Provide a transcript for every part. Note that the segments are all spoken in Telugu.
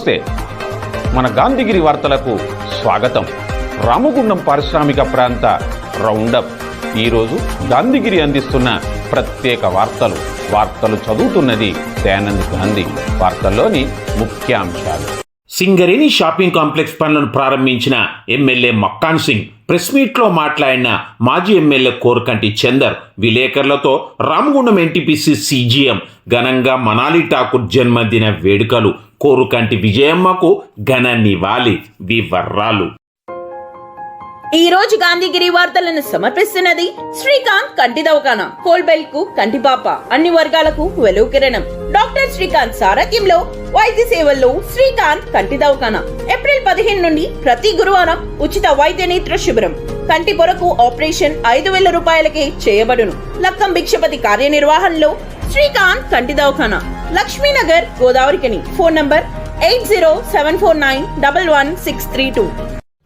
నమస్తే. మన గాంధీగిరి వార్తలకు స్వాగతం. రామగుండం పారిశ్రామిక ప్రాంత రౌండప్. ఈరోజు గాంధీగిరి అందిస్తున్న ప్రత్యేక వార్తలు. వార్తలు చదువుతున్నది దయానంద్ గాంధీ. వార్తల్లోని ముఖ్యాంశాలు. సింగరేణి షాపింగ్ కాంప్లెక్స్ పనులను ప్రారంభించిన ఎమ్మెల్యే మక్కాన్ సింగ్ ప్రెస్ మీట్లో మాట్లాడిన మాజీ ఎమ్మెల్యే కోరకంటి చందర్ విలేకరులతో రామగుండం ఎన్టీపీసీ సీజీఎం ఘనంగా మనాలి ఠాకూర్ జన్మదిన వేడుకలు కోరుకంటి విజయమ్మకు ఘన నివాళి వివర్రాలు ఈ రోజు గాంధీగిరి వార్తలను సమర్పిస్తున్నది శ్రీకాంత్ కంటి దవాఖాన కోల్బెల్కు కంటిపాప అన్ని వర్గాలకు వెలువ కిరణం. డాక్టర్ శ్రీకాంత్ సారథ్యంలో వైద్య సేవల్లో శ్రీకాంత్ కంటి దవాఖాన ఏప్రిల్ పదిహేను నుండి ప్రతి గురువారం ఉచిత వైద్య నేత్ర శిబిరం. కంటి పొరకు ఆపరేషన్ ఐదు వేల రూపాయలకే చేయబడును. లక్కం భిక్షపతి కార్యనిర్వహణలో శ్రీకాంత్ కంటి దవాఖాన Lakshminagar Godavarikhani. Phone number eight zero seven four nine double one six three two.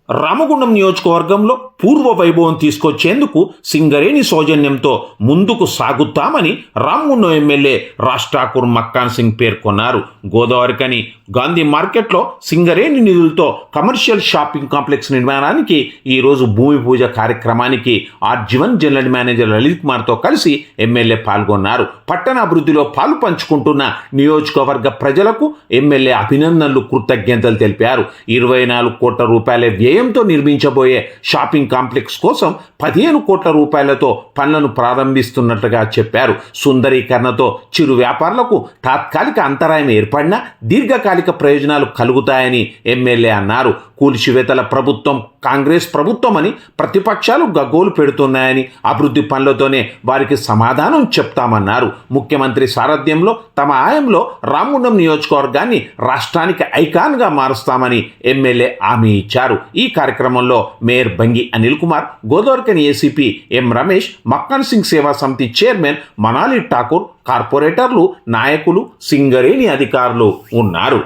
Ramagundam నియోజకవర్గంలో పూర్వ వైభవం తీసుకొచ్చేందుకు సింగరేణి సౌజన్యంతో ముందుకు సాగుతామని రామగుండం ఎమ్మెల్యే రాజ్ ఠాకూర్ మక్కాన్ సింగ్ పేర్కొన్నారు. గోదావరికని గాంధీ మార్కెట్లో సింగరేణి నిధులతో కమర్షియల్ షాపింగ్ కాంప్లెక్స్ నిర్మాణానికి ఈరోజు భూమి పూజ కార్యక్రమానికి ఆర్జీవన్ జనరల్ మేనేజర్ లలిత్ కుమార్తో కలిసి ఎమ్మెల్యే పాల్గొన్నారు. పట్టణ అభివృద్ధిలో పాలు పంచుకుంటున్న నియోజకవర్గ ప్రజలకు ఎమ్మెల్యే అభినందనలు కృతజ్ఞతలు తెలిపారు. ఇరవై నాలుగు కోట్ల రూపాయల వ్యయంతో నిర్మించబోయే షాపింగ్ కాంప్లెక్స్ కోసం పదిహేను కోట్ల రూపాయలతో పనులను ప్రారంభిస్తున్నట్లుగా చెప్పారు. సుందరీకరణతో చిరు వ్యాపారులకు తాత్కాలిక అంతరాయం ఏర్పడినా దీర్ఘకాలిక ప్రయోజనాలు కలుగుతాయని ఎమ్మెల్యే అన్నారు. కూల్చివేతల ప్రభుత్వం కాంగ్రెస్ ప్రభుత్వం అని ప్రతిపక్షాలు గగ్గోలు పెడుతున్నాయని అభివృద్ధి పనులతోనే వారికి సమాధానం చెప్తామన్నారు. ముఖ్యమంత్రి సారథ్యంలో తమ ఆయంలో రామగుండం నియోజకవర్గాన్ని రాష్ట్రానికి ఐకాన్గా మారుస్తామని ఎమ్మెల్యే హామీ ఇచ్చారు. ఈ కార్యక్రమంలో mayor Bangi Anil Kumar Godavarikhani ACP M Ramesh Makkan Singh Seva Samiti chairman Manali Thakur కార్పొరేటర్లు నాయకులు సింగరేణి అధికారులు ఉన్నారు.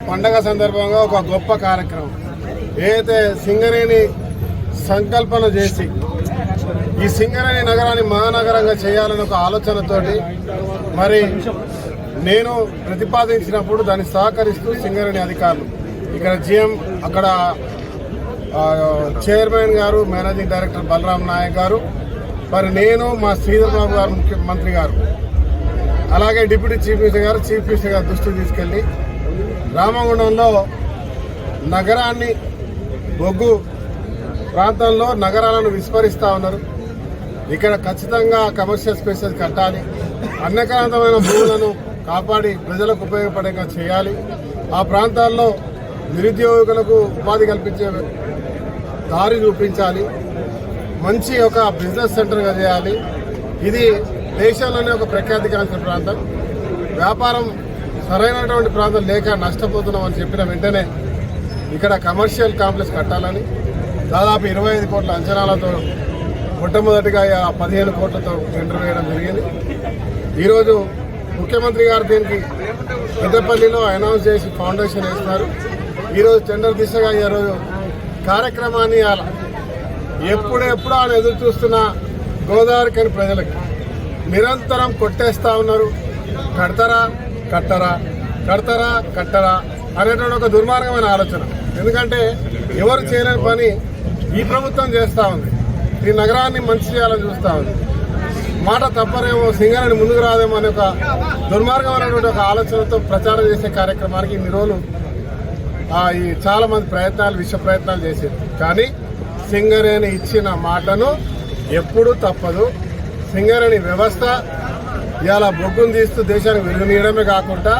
పండగ సందర్భంగా ఒక గొప్ప కార్యక్రమం. ఏదైతే సింగరేణి సంకల్పన చేసి ఈ సింగరేణి నగరాన్ని మహానగరంగా చేయాలని ఒక ఆలోచనతోటి మరి నేను ప్రతిపాదించినప్పుడు దాన్ని సహకరిస్తూ సింగరేణి అధికారులు. ఇక్కడ జిఎం అక్కడ చైర్మన్ గారు మేనేజింగ్ డైరెక్టర్ బలరాం నాయక్ గారు మరి నేను మా శ్రీధర్ గారు ముఖ్యమంత్రి గారు. అలాగే డిప్యూటీ చీఫ్ మినిస్టర్ గారు చీఫ్ మినిస్టర్ గారు దృష్టికి తీసుకెళ్ళి రామగుండంలో నగరాన్ని బొగ్గు ప్రాంతంలో నగరాలను విస్మరిస్తూ ఉన్నారు. ఇక్కడ ఖచ్చితంగా కమర్షియల్ స్పేసెస్ కట్టాలి. అన్యకాంతమైన భూములను కాపాడి ప్రజలకు ఉపయోగపడేగా చేయాలి. ఆ ప్రాంతాల్లో నిరుద్యోగులకు ఉపాధి కల్పించే దారి చూపించాలి. మంచి ఒక బిజినెస్ సెంటర్గా చేయాలి ఇది దేశంలోనే ఒక ప్రఖ్యాతిగాంచిన ప్రాంతం. వ్యాపారం సరైనటువంటి ప్రాంతం లేక నష్టపోతున్నాం అని చెప్పిన వెంటనే ఇక్కడ కమర్షియల్ కాంప్లెక్స్ కట్టాలని దాదాపు ఇరవై ఐదు కోట్ల అంచనాలతో మొట్టమొదటిగా ఆ పదిహేను కోట్లతో టెండర్ వేయడం జరిగింది. ఈరోజు ముఖ్యమంత్రి గారు దీనికి పెద్దపల్లిలో అనౌన్స్ చేసి ఫౌండేషన్ వేస్తారు. ఈరోజు టెండర్ దిశగా ఈరోజు కార్యక్రమాన్ని అలా ఎప్పుడెప్పుడు ఆయన ఎదురు చూస్తున్న గోదావరి కని ప్రజలకు నిరంతరం కొట్టేస్తా ఉన్నారు. కడతారా కట్టరా కడతారా కట్టరా అనేటువంటి ఒక దుర్మార్గమైన ఆలోచన. ఎందుకంటే ఎవరు చేయలేని పని ఈ ప్రభుత్వం చేస్తూ ఉంది. ఈ నగరాన్ని మంచి చేయాలని చూస్తా ఉంది. మాట తప్పరేమో సింగరేణి ముందుకు రాదేమో అనే ఒక దుర్మార్గమైనటువంటి ఒక ఆలోచనతో ప్రచారం చేసే కార్యక్రమానికి ఇన్ని రోజులు ఈ చాలా మంది ప్రయత్నాలు విశ్వ ప్రయత్నాలు చేసేది కానీ సింగరేణి ఇచ్చిన మాటను ఎప్పుడూ తప్పదు. సింగరేణి వ్యవస్థ ఇలా బొగ్గును తీస్తూ దేశానికి వెలుగునీయడమే కాకుండా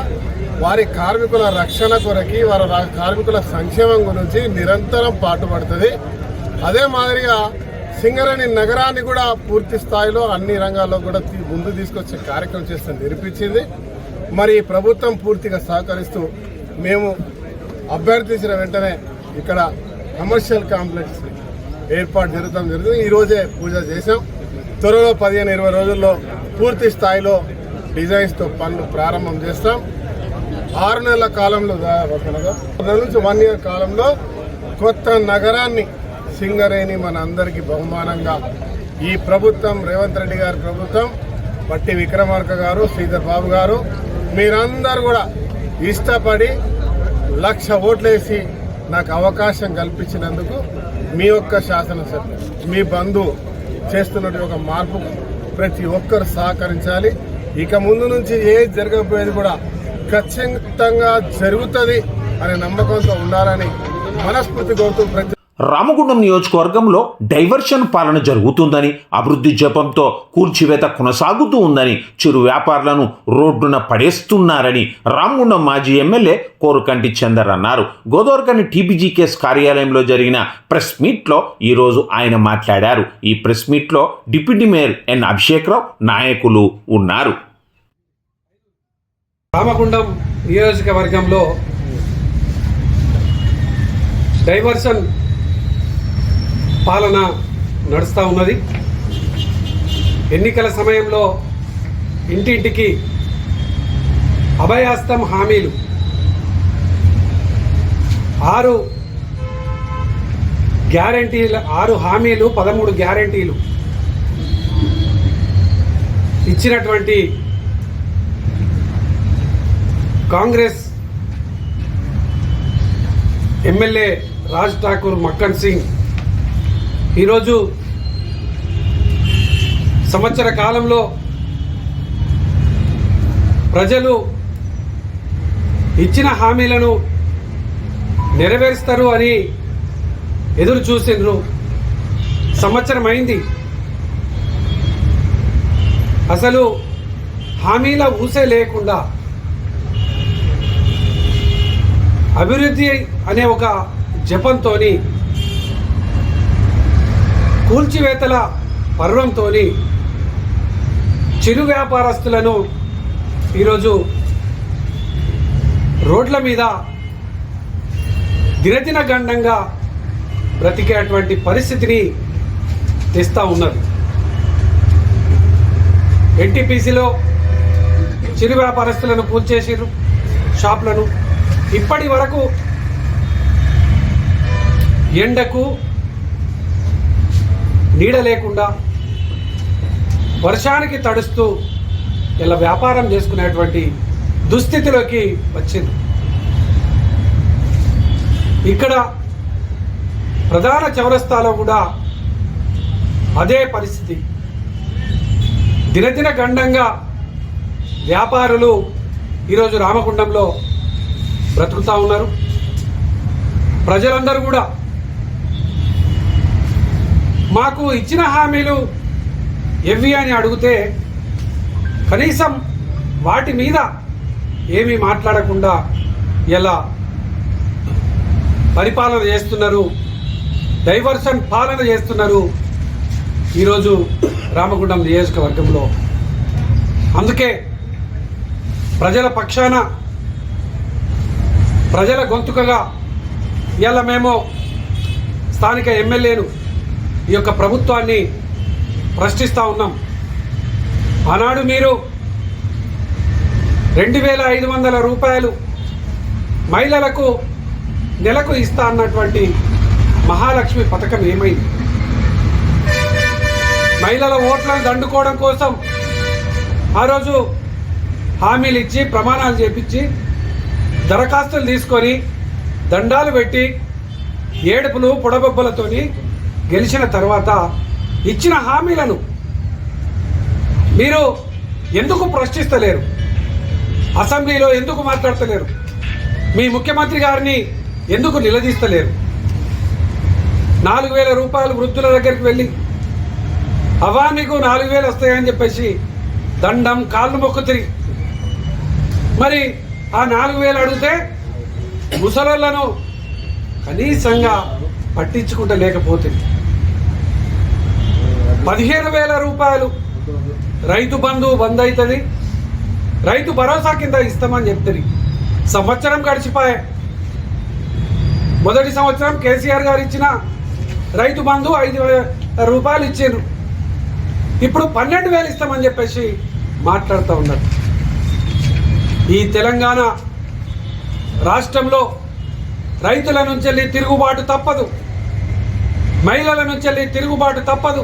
వారి కార్మికుల రక్షణ కొరకి వారి కార్మికుల సంక్షేమం గురించి నిరంతరం పాటుపడుతుంది. అదే మాదిరిగా సింగరేణి నగరాన్ని కూడా పూర్తి స్థాయిలో అన్ని రంగాల్లో కూడా ముందు తీసుకొచ్చే కార్యక్రమం చేస్తే నిరూపించింది మరి ప్రభుత్వం పూర్తిగా సహకరిస్తూ మేము అభ్యర్థించిన వెంటనే ఇక్కడ కమర్షియల్ కాంప్లెక్స్ ఏర్పాటు జరుగుతాం జరుగుతుంది. ఈరోజే పూజ చేశాం. త్వరలో పదిహేను ఇరవై రోజుల్లో పూర్తి స్థాయిలో డిజైన్స్తో పనులు ప్రారంభం చేస్తాం. ఆరు నెలల కాలంలో నెల నుంచి వన్ ఇయర్ కాలంలో కొత్త నగరాన్ని సింగరేణి మన అందరికీ బహుమానంగా ఈ ప్రభుత్వం రేవంత్ రెడ్డి గారి ప్రభుత్వం పట్టి విక్రమార్క గారు శ్రీధర్ బాబు గారు మీరందరూ కూడా ఇష్టపడి లక్ష ఓట్లేసి నాకు అవకాశం కల్పించినందుకు మీ యొక్క శాసనసభ్యులు మీ బంధువు చేస్తున్నటువంటి ఒక మార్పుకు ప్రతి ఒక్కరు సహకరించాలి. ఇక ముందు నుంచి ఏ జరగబోయేది కూడా ఖచ్చితంగా జరుగుతుంది అనే నమ్మకంతో ఉండాలని మనస్ఫూర్తి కోరుతూ ప్రతి రామగుండం నియోజకవర్గంలో డైవర్షన్ పాలన జరుగుతుందని అభివృద్ధి జపంతో కూల్చివేత కొనసాగుతూ ఉందని చిరు వ్యాపారులను రోడ్డున పడేస్తున్నారని రామగుండం మాజీ ఎమ్మెల్యే కోరుకంటి చందర్ అన్నారు. గోదావరికని టీబీజీకేఎస్ కార్యాలయంలో జరిగిన ప్రెస్ మీట్లో ఈరోజు ఆయన మాట్లాడారు. ఈ ప్రెస్ మీట్లో డిప్యూటీ మేయర్ ఎన్ అభిషేక్రావు నాయకులు ఉన్నారు. రామగుండం నియోజకవర్గంలో డైవర్షన్ పాలన నడుస్తూ ఉన్నది. ఎన్నికల సమయంలో ఇంటింటికి అభయాస్తం హామీలు. ఆరు గ్యారంటీలు ఆరు హామీలు పదమూడు గ్యారంటీలు ఇచ్చినటువంటి కాంగ్రెస్ ఎమ్మెల్యే రాజ్ ఠాకూర్ మక్కన్ సింగ్ ఈరోజు సంవత్సర కాలంలో ప్రజలు ఇచ్చిన హామీలను నెరవేరుస్తారు అని ఎదురు చూసిండ్రు సంవత్సరం అయింది. అసలు హామీల ఊసే లేకుండా అభివృద్ధి అనే ఒక జపంతో కూల్చివేతల పర్వంతో చిరు వ్యాపారస్తులను ఈరోజు రోడ్ల మీద దినదిన గండంగా బ్రతికేటువంటి పరిస్థితిని తెస్తూ ఉన్నది. ఎన్టీపీసీలో చిరు వ్యాపారస్తులను కూల్చేసారు షాప్లను. ఇప్పటి వరకు ఎండకు నీడ లేకుండా వర్షానికి తడుస్తూ ఇలా వ్యాపారం చేసుకునేటువంటి దుస్థితిలోకి వచ్చింది. ఇక్కడ ప్రధాన చౌరస్తాలో కూడా అదే పరిస్థితి. దినదిన గండంగా వ్యాపారులు ఈరోజు రామగుండంలో బ్రతుకుతూ ఉన్నారు. ప్రజలందరూ కూడా మాకు ఇచ్చిన హామీలు ఎవి అని అడిగితే కనీసం వాటి మీద ఏమీ మాట్లాడకుండా ఎలా పరిపాలన చేస్తున్నారు డైవర్షన్ పాలన చేస్తున్నారు ఈరోజు రామగుండం నియోజకవర్గంలో. అందుకే ప్రజల పక్షాన ప్రజల గొంతుకగా ఇలా మేము స్థానిక ఎమ్మెల్యేను ఈ యొక్క ప్రభుత్వాన్ని ప్రశ్నిస్తూ ఉన్నాం. ఆనాడు మీరు రెండు వేల ఐదు వందల రూపాయలు మహిళలకు నెలకు ఇస్తా అన్నటువంటి మహాలక్ష్మి పథకం ఏమైంది? మహిళల ఓట్లను దండుకోవడం కోసం ఆ రోజు హామీలు ఇచ్చి ప్రమాణాలు చేపించి దరఖాస్తులు తీసుకొని దండాలు పెట్టి ఏడుపులు పొడబొబ్బలతోని గెలిచిన తర్వాత ఇచ్చిన హామీలను మీరు ఎందుకు ప్రశ్నిస్తలేరు? అసెంబ్లీలో ఎందుకు మాట్లాడతలేరు? మీ ముఖ్యమంత్రి గారిని ఎందుకు నిలదీస్తలేరు? నాలుగు వేల రూపాయలు వృద్ధుల దగ్గరికి వెళ్ళి అవా నీకు నాలుగు వేలు వస్తాయని చెప్పేసి దండం కాళ్ళు మొక్కుతిరి మరి ఆ నాలుగు వేలు అడిగితే ముసలోళ్ళను కనీసంగా పట్టించుకుంటలేకపోతుంది. పదిహేను వేల రూపాయలు. రైతు బంధు బంద్ అవుతుంది రైతు భరోసా కింద ఇస్తామని చెప్తుంది. సంవత్సరం గడిచిపోయే. మొదటి సంవత్సరం కేసీఆర్ గారు ఇచ్చిన రైతు బంధు ఐదు వేల రూపాయలు ఇచ్చారు ఇప్పుడు పన్నెండు వేలు ఇస్తామని చెప్పేసి మాట్లాడుతూ ఉన్నారు. ఈ తెలంగాణ రాష్ట్రంలో రైతుల నుంచి వెళ్ళి తిరుగుబాటు తప్పదు. మహిళల నుంచి వెళ్ళి తిరుగుబాటు తప్పదు.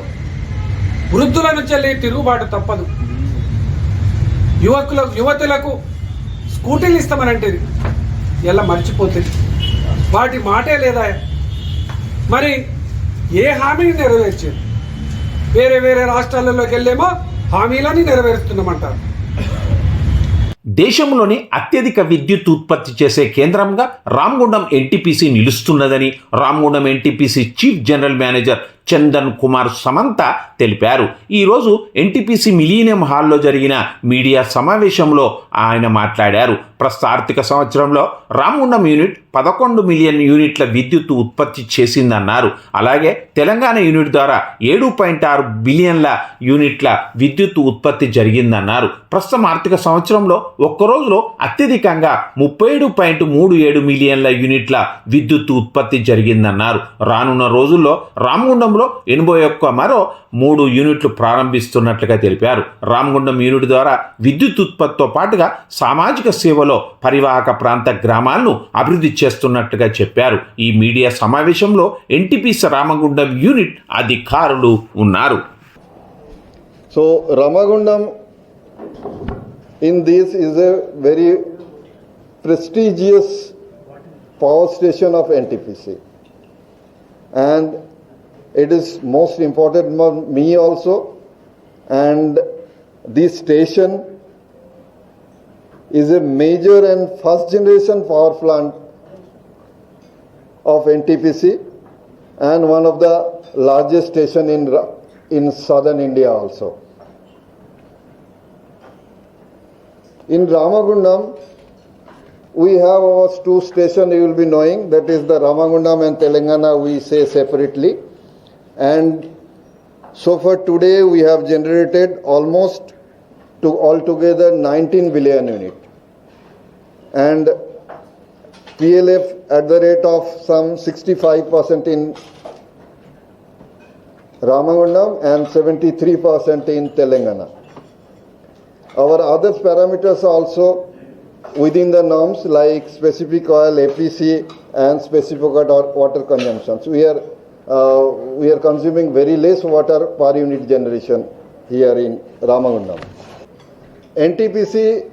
వృద్ధుల నుంచి తిరుగుబాటు తప్పదు. యువకుల యువతులకు స్కూటీలు ఇస్తామని అంటేది. ఎలా మర్చిపోతుంది? వాటి మాటే లేదా? మరి ఏ హామీని నెరవేర్చేది? వేరే వేరే రాష్ట్రాలలోకి వెళ్ళేమో హామీలని నెరవేరుస్తున్నామంటారు. దేశంలోని అత్యధిక విద్యుత్ ఉత్పత్తి చేసే కేంద్రంగా Ramagundam NTPC నిలుస్తున్నదని Ramagundam NTPC chief general manager Chandan Kumar Samanta తెలిపారు. ఈరోజు ఎన్టీపీసీ మిలీనియం హాల్లో జరిగిన మీడియా సమావేశంలో ఆయన మాట్లాడారు. ప్రస్తుత ఆర్థిక సంవత్సరంలో రామగుండం యూనిట్ పదకొండు మిలియన్ యూనిట్ల విద్యుత్ ఉత్పత్తి చేసిందన్నారు. అలాగే తెలంగాణ యూనిట్ ద్వారా ఏడు పాయింట్ ఆరు బిలియన్ల యూనిట్ల విద్యుత్ ఉత్పత్తి జరిగిందన్నారు. ప్రస్తుతం ఆర్థిక సంవత్సరంలో ఒక్క రోజులో అత్యధికంగా ముప్పై ఏడు పాయింట్ మూడు ఏడు మిలియన్ల యూనిట్ల విద్యుత్ ఉత్పత్తి జరిగిందన్నారు. రానున్న రోజుల్లో రాష్ట్రంలో ఎనభై ఒక్క మరో మూడు యూనిట్లు ప్రారంభిస్తున్నట్లుగా తెలిపారు. రామగుండం యూనిట్ ద్వారా విద్యుత్ ఉత్పత్తితో పాటుగా సామాజిక సేవలో పరివాహక ప్రాంత గ్రామాలను అభివృద్ధి చేస్తున్నట్లుగా చెప్పారు. ఈ మీడియా సమావేశంలో ఎన్టీపీసీ రామగుండం యూనిట్ అధికారులు ఉన్నారు. So Ramagundam in this is a very prestigious power station of NTPC. And it is most important for me also. And this station is a major and first generation power plant of NTPC and one of the largest station in, in southern India also. In Ramagundam, we have our two stations you will be knowing, that is the Ramagundam and Telangana we say separately. And so far today we have generated almost to altogether 19 billion unit. And PLF at the rate of some 65% in Ramagundam and 73% in Telangana. Our other parameters also within the norms like specific oil, APC and specific water consumptions. We are, uh, we are consuming very less water per unit generation here in Ramagundam. NTPC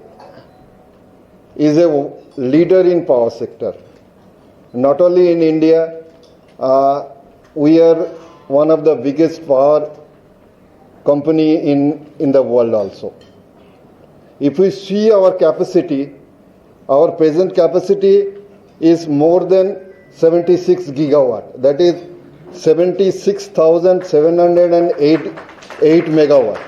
is a leader in power sector. Not only in India, uh, we are one of the biggest power company in, in the world also. If we see our capacity, our present capacity is more than 76 gigawatt. That is 76,708 megawatt.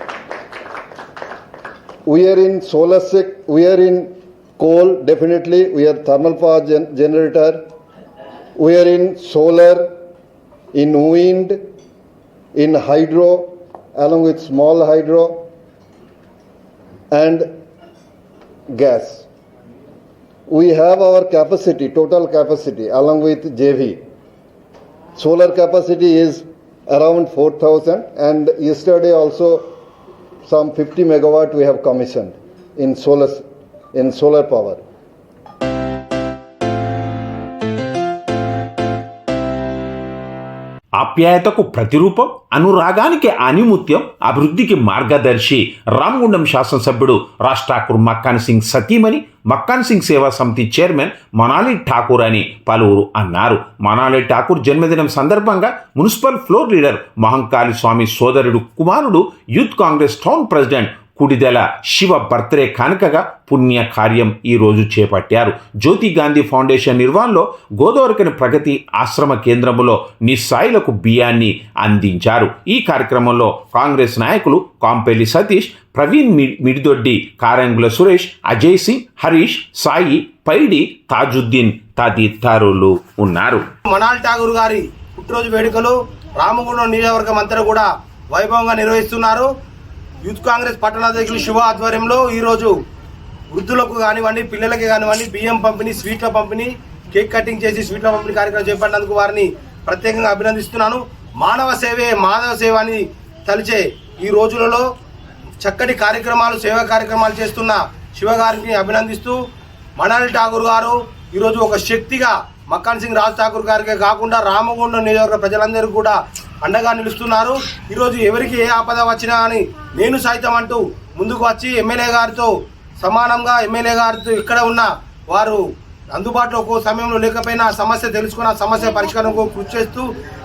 We are in solar we are in coal, definitely. We are thermal power gen- generator. We are in solar, in wind, in hydro, along with small hydro, and gas. We have our capacity, total capacity, along with JV. Solar capacity is around 4,000, and yesterday also some 50 megawatt we have commissioned in solar, in solar power. ఆప్యాయతకు ప్రతిరూపం అనురాగానికి ఆనిముత్యం అభివృద్ధికి మార్గదర్శి. రామగుండం శాసనసభ్యుడు రాజ్ ఠాకూర్ మక్కాన్ సింగ్ సతీమణి మక్కాన్ సింగ్ సేవా సమితి చైర్మన్ మనాలి ఠాకూర్ అని పలువురు అన్నారు. మనాలి ఠాకూర్ జన్మదినం సందర్భంగా municipal floor leader Mahankali Swamy సోదరుడు కుమారుడు youth Congress town president Kudidela Siva birthday కానుకగా పుణ్య కార్యం ఈరోజు చేపట్టారు. జ్యోతి గాంధీ ఫౌండేషన్ నిర్వహణలో గోదావరికని ప్రగతి ఆశ్రమ కేంద్రములో నిస్సాయిలకు బియ్యాన్ని అందించారు. ఈ కార్యక్రమంలో కాంగ్రెస్ నాయకులు కాంపెల్లి సతీష్ ప్రవీణ్ మిడిదొడ్డి కారంగుల సురేష్ అజయ్ సింగ్ హరీష్ సాయి పైడి తాజుద్దీన్ తదితరులు ఉన్నారు. మనాల్ ఠాగూర్ గారి పుట్టినరోజు వేడుకలు రామగుండం నియోజకవర్గం అంతా కూడా వైభవంగా నిర్వహిస్తున్నారు. యూత్ కాంగ్రెస్ పట్టణాధ్యక్షులు శివ ఆధ్వర్యంలో ఈరోజు వృద్ధులకు కానివ్వండి పిల్లలకి కానివ్వండి బియ్యం పంపిణీ స్వీట్ల పంపిణీ కేక్ కటింగ్ చేసి స్వీట్ల పంపిణీ కార్యక్రమం చేపట్టినందుకు వారిని ప్రత్యేకంగా అభినందిస్తున్నాను. మానవ సేవే మానవ సేవ అని తలిచే ఈ రోజులలో చక్కటి కార్యక్రమాలు సేవా కార్యక్రమాలు చేస్తున్న శివ గారిని అభినందిస్తూ మనాలి ఠాగూర్ గారు ఈరోజు ఒక శక్తిగా మక్కన్ సింగ్ రాజ్ ఠాకూర్ గారికే కాకుండా రామగుండం నియోజకవర్గ ప్రజలందరూ కూడా అండగా నిలుస్తున్నారు. ఈరోజు ఎవరికి ఏ ఆపద వచ్చినా అని నేను సైతం అంటూ ముందుకు వచ్చి ఎమ్మెల్యే గారితో సమానంగా ఎమ్మెల్యే గారితో ఇక్కడ ఉన్న వారు అందుబాటులో ఒక్కో సమయంలో లేకపోయినా సమస్య తెలుసుకున్న సమస్య పరిష్కారం కృషి చేస్తూ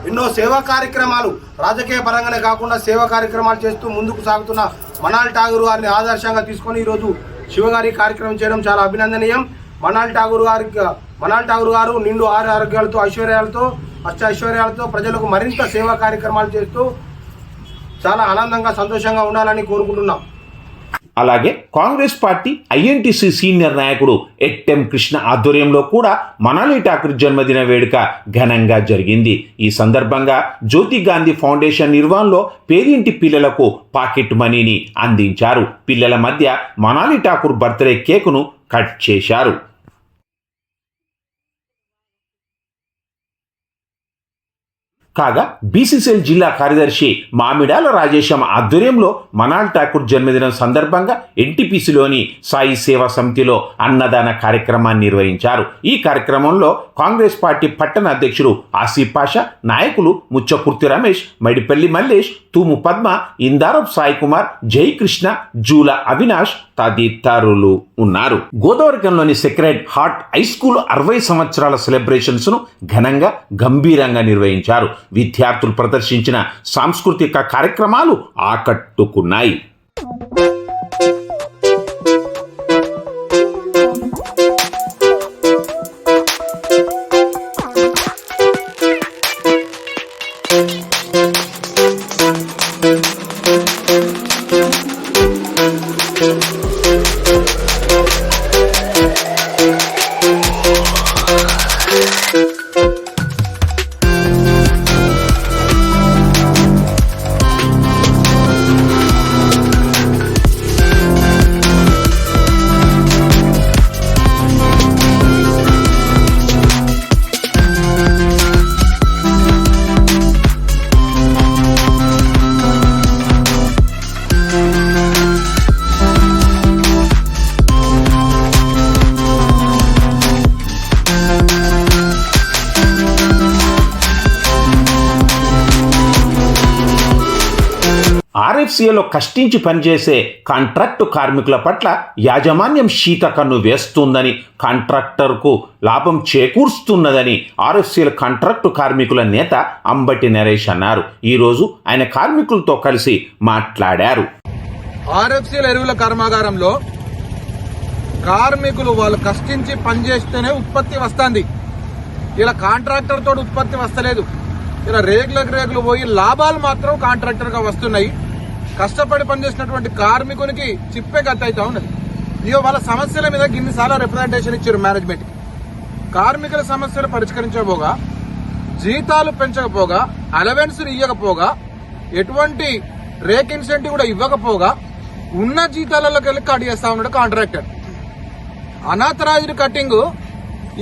ఎన్నో సేవా కార్యక్రమాలు రాజకీయ పరంగానే కాకుండా సేవా కార్యక్రమాలు చేస్తూ ముందుకు సాగుతున్న మనాల్ ఠాగూర్ గారిని ఆదర్శంగా తీసుకొని ఈరోజు శివగారి కార్యక్రమం చేయడం చాలా అభినందనీయం. మనాల్ ఠాగూర్ గారికి మనాల్ ఠాగూర్ గారు నిండు ఆరు ఆరోగ్యాలతో ఐశ్వర్యాలతో అష్ట ఐశ్వర్యాలతో ప్రజలకు మరింత సేవా కార్యక్రమాలు చేస్తూ చాలా ఆనందంగా సంతోషంగా ఉండాలని కోరుకుంటున్నాం. అలాగే కాంగ్రెస్ పార్టీ ఐఎన్టీసీ సీనియర్ నాయకుడు ఎట్టెం కృష్ణ ఆధ్వర్యంలో కూడా మనాలి ఠాకూర్ జన్మదిన వేడుక ఘనంగా జరిగింది. ఈ సందర్భంగా జ్యోతి గాంధీ ఫౌండేషన్ నిర్వహణలో పేదింటి పిల్లలకు పాకెట్ మనీని అందించారు. పిల్లల మధ్య మనాలి ఠాకూర్ బర్త్డే కేకును కట్ చేశారు. కాగా బీసీసీఎల్ జిల్లా కార్యదర్శి మామిడాల రాజేశం ఆధ్వర్యంలో మనాల్ ఠాకూర్ జన్మదినం సందర్భంగా ఎన్టీపీసీలోని సాయి సేవా సమితిలో అన్నదాన కార్యక్రమాన్ని నిర్వహించారు. ఈ కార్యక్రమంలో కాంగ్రెస్ పార్టీ పట్టణ అధ్యక్షుడు ఆసిఫ్ పాషా నాయకులు ముచ్చకుర్తి రమేష్ మైడిపల్లి మల్లేష్ తూము పద్మ ఇందారప్ సాయి కుమార్ జయకృష్ణ జూల అవినాష్ తదితరులు ఉన్నారు. గోదావరికంలోని సెక్రెట్ హార్ట్ హై స్కూల్ అరవై సంవత్సరాల సెలబ్రేషన్స్ను ఘనంగా గంభీరంగా నిర్వహించారు. విద్యార్థులు ప్రదర్శించిన సాంస్కృతిక కార్యక్రమాలు ఆకట్టుకున్నాయి. ఆర్ఎఫ్సిఏలో కష్టించి పనిచేసే కాంట్రాక్టు కార్మికుల పట్ల యాజమాన్యం శీతకన్ను వేస్తుందని కాంట్రాక్టర్కు లాభం చేకూరుస్తున్నదని ఆర్ఎఫ్సీల కాంట్రాక్టు కార్మికుల నేత అంబటి నరేష్ అన్నారు. ఈరోజు ఆయన కార్మికులతో కలిసి మాట్లాడారు. ఆర్ఎఫ్సీల ఎరువుల కర్మాగారంలో కార్మికులు వాళ్ళు కష్టించి పనిచేస్తేనే ఉత్పత్తి వస్తుంది. ఇలా కాంట్రాక్టర్ తోటి ఉత్పత్తి వస్తలేదు. ఇలా రేగులకు రేగులు పోయి లాభాలు మాత్రం కాంట్రాక్టర్గా వస్తున్నాయి. కష్టపడి పనిచేసినటువంటి కార్మికునికి చిప్పే గత అవుతా ఉన్నది. ఇక వాళ్ళ సమస్యల మీద గిన్నిసార్లు రిప్రజెంటేషన్ ఇచ్చారు మేనేజ్మెంట్ కార్మికుల సమస్యలు పరిష్కరించబోగా జీతాలు పెంచకపోగా అలవెన్స్ ఇవ్వకపోగా ఎటువంటి రేక్ ఇన్సెంటివ్ కూడా ఇవ్వకపోగా ఉన్న జీతాలలోకి వెళ్ళి కట్ చేస్తా ఉన్నాడు కాంట్రాక్టర్ అనాథరాజుడు కట్టింగ్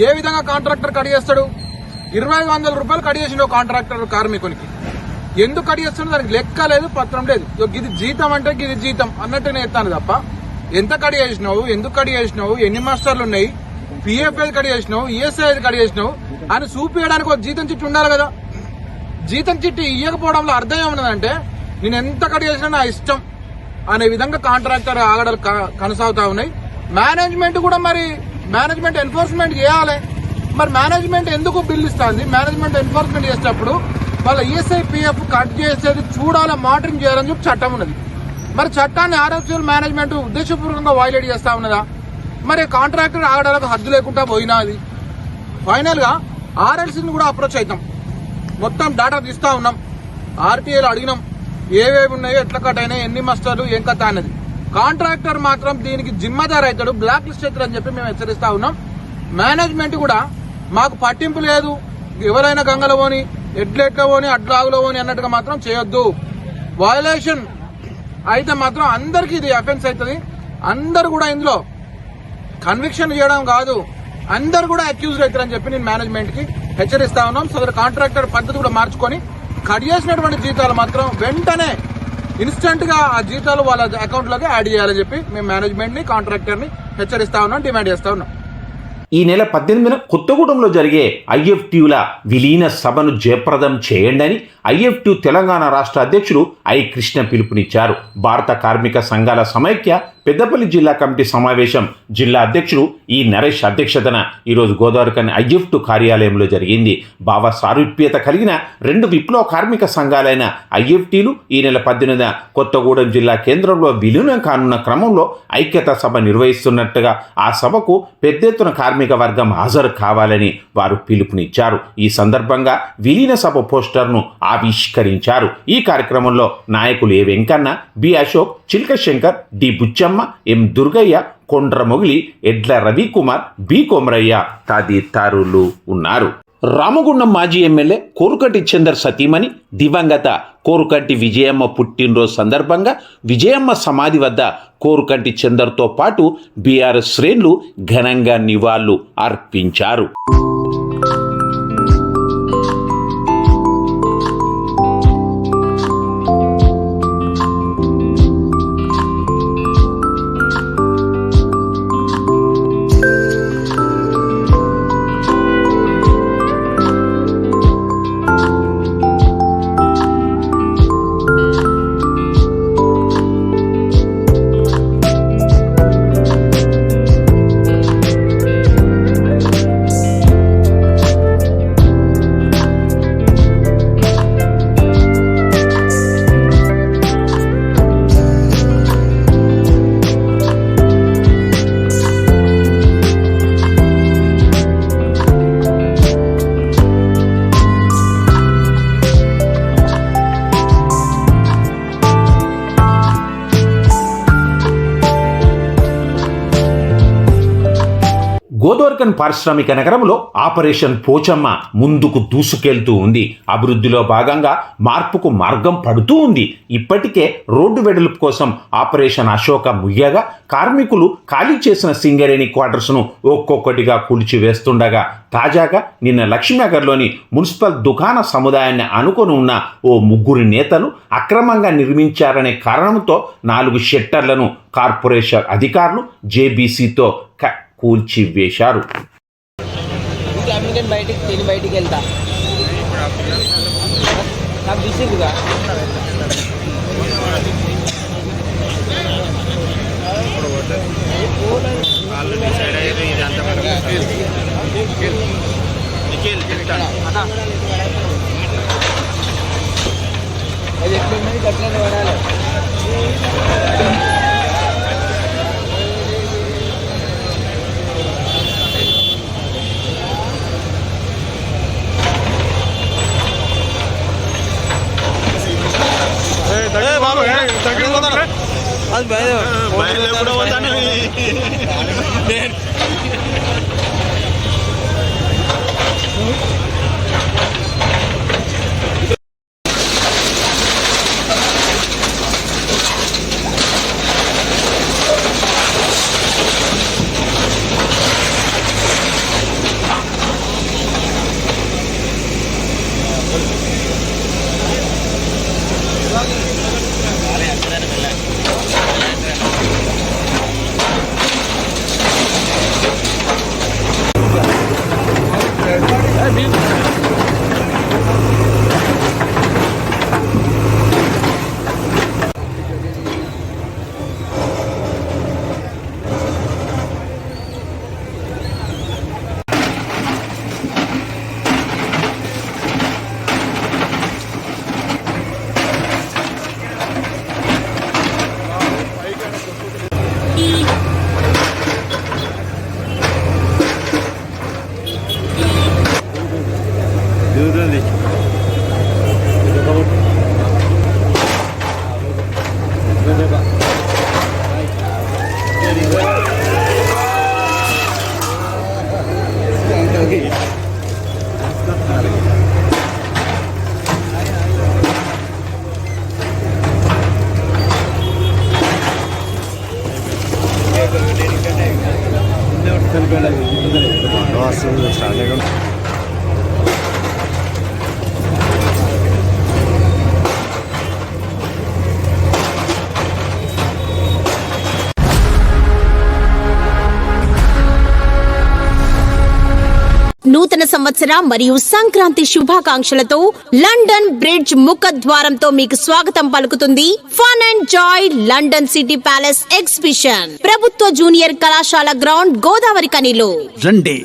ఏ విధంగా కాంట్రాక్టర్ కట్ చేస్తాడు? ఇరవై వందల రూపాయలు కట్ చేసిండు కాంట్రాక్టర్ కార్మికునికి. ఎందుకు అడిగేస్తున్నా దానికి లెక్క లేదు పత్రం లేదు. ఇది జీతం అంటే ఇది జీతం అన్నట్టు నేను ఎత్తాను తప్ప ఎంత కడి చేసినావు ఎందుకు కడి చేసినావు ఎన్ని మాస్టర్లు ఉన్నాయి పిఎఫ్ ఏది కడి చేసినావు ఈఎస్ఐ ఏది కడి చేసినావు అని చూపించడానికి ఒక జీతం చిట్టు ఉండాలి కదా. జీతం చిట్టి ఇవ్వకపోవడంలో అర్థం ఏమన్నదంటే నేను ఎంత కట్ చేసినా నా ఇష్టం అనే విధంగా కాంట్రాక్టర్ ఆగడాలు కొనసాగుతా ఉన్నాయి. మేనేజ్మెంట్ కూడా మరి మేనేజ్మెంట్ ఎన్ఫోర్స్మెంట్ చేయాలి. మరి మేనేజ్మెంట్ ఎందుకు బిల్ ఇస్తుంది? మేనేజ్మెంట్ ఎన్ఫోర్స్మెంట్ చేసేటప్పుడు వాళ్ళ ఈఎస్ఐ కట్ చేసేది చూడాలి మానిటరింగ్ చేయాలని చెప్పి చట్టం ఉన్నది. మరి చట్టాన్ని ఆర్ఎఫ్సీఎల్ మేనేజ్మెంట్ ఉద్దేశపూర్వకంగా వైలేట్ చేస్తా ఉన్నదా? మరి కాంట్రాక్టర్ ఆగడానికి హద్దు లేకుండా పోయినా అది ఫైనల్గా ఆర్ఎల్సీని కూడా అప్రోచ్ అవుతాం మొత్తం డేటా తీస్తా ఉన్నాం. ఆర్టీఏలు అడిగినాం. ఏవేవి ఉన్నాయో ఎట్లా కట్ అయినా ఎన్ని మస్టర్లు ఏం కథ అనేది కాంట్రాక్టర్ మాత్రం దీనికి జిమ్మదార్ అవుతాడు బ్లాక్ లిస్ట్ అవుతాడు చెప్పి మేము హెచ్చరిస్తా ఉన్నాం. మేనేజ్మెంట్ కూడా మాకు పట్టింపు లేదు. ఎవరైనా గంగలవోని ఎడ్లెట్లో పోని అడ్లాగులో పోని అన్నట్టుగా మాత్రం చేయొద్దు. వయలేషన్ అయితే మాత్రం అందరికీ ఇది అఫెన్స్ అవుతుంది. అందరు కూడా ఇందులో కన్విక్షన్ చేయడం కాదు. అందరు కూడా అక్యూజ్ అవుతారని చెప్పి నేను మేనేజ్మెంట్కి హెచ్చరిస్తా ఉన్నాం. సదరు కాంట్రాక్టర్ పద్ధతి కూడా మార్చుకొని కట్ చేసినటువంటి జీతాలు మాత్రం వెంటనే ఇన్స్టెంట్గా ఆ జీతాలు వాళ్ళ అకౌంట్లోకి యాడ్ చేయాలని చెప్పి మేము మేనేజ్మెంట్ని కాంట్రాక్టర్ని హెచ్చరిస్తా ఉన్నాం డిమాండ్ చేస్తా ఉన్నాం. ఈ నెల పద్దెనిమిదిన కొత్తగూడెంలో జరిగే ఐఎఫ్టీయుల విలీన సభను జయప్రదం చేయండి అని ఐఎఫ్టీ తెలంగాణ రాష్ట్ర అధ్యక్షుడు ఐ కృష్ణ పిలుపునిచ్చారు. భారత కార్మిక సంఘాల సమైక్య పెద్దపల్లి జిల్లా కమిటీ సమావేశం జిల్లా అధ్యక్షుడు ఈ నరేష్ అధ్యక్షతన ఈరోజు గోదావరికని ఐఎఫ్టు కార్యాలయంలో జరిగింది. భావ సారూప్యత కలిగిన రెండు విప్లవ కార్మిక సంఘాలైన ఐఎఫ్టీలు ఈ నెల పద్దెనిమిదిన కొత్తగూడెం జిల్లా కేంద్రంలో విలీనం కానున్న క్రమంలో ఐక్యత సభ నిర్వహిస్తున్నట్టుగా ఆ సభకు పెద్ద ఎత్తున కార్మిక వర్గం హాజరు కావాలని వారు పిలుపునిచ్చారు. ఈ సందర్భంగా విలీన సభ పోస్టర్ను ఆవిష్కరించారు. ఈ కార్యక్రమంలో నాయకులు A Venkanna B Ashok Chilkashankar D Buchamma M Durgaiah Kondra Mogili Edla Ravikumar B Komaraiah తదితరులు ఉన్నారు. రామగుండం మాజీ ఎమ్మెల్యే కోరుకటి చందర్ సతీమణి దివంగత కోరుకంటి విజయమ్మ పుట్టినరోజు సందర్భంగా విజయమ్మ సమాధి వద్ద కోరుకంటి చందర్తో పాటు బీఆర్ఎస్ శ్రేణులు ఘనంగా నివాళులు అర్పించారు. గోదోర్కన్ పారిశ్రామిక నగరంలో ఆపరేషన్ పోచమ్మ ముందుకు దూసుకెళ్తూ ఉంది. అభివృద్ధిలో భాగంగా మార్పుకు మార్గం పడుతూ ఉంది. ఇప్పటికే రోడ్డు వెడల్పు కోసం ఆపరేషన్ అశోక ముయ్యగా కార్మికులు ఖాళీ చేసిన సింగరేణి క్వార్టర్స్ను ఒక్కొక్కటిగా కూల్చివేస్తుండగా తాజాగా నిన్న లక్ష్మీనగర్లోని మున్సిపల్ దుకాణ సముదాయాన్ని అనుకొని ఉన్న ఓ ముగ్గురు నేతలు అక్రమంగా నిర్మించారనే కారణంతో నాలుగు షెట్టర్లను కార్పొరేషన్ అధికారులు జేబీసీతో క కూల్చివేశారు. నేను బయటికి బయటికి వెళ్తా. అది ఎట్లున్నది పడాలి. Amin. సంవత్సర మరియు సంక్రాంతి శుభాకాంక్షలతో లండన్ బ్రిడ్జ్ ముఖద్వారంతో మీకు స్వాగతం పలుకుతుంది fun and joy London city palace exhibition. ప్రభుత్వ జూనియర్ కళాశాల గ్రౌండ్ గోదావరి కనిలో. రండి.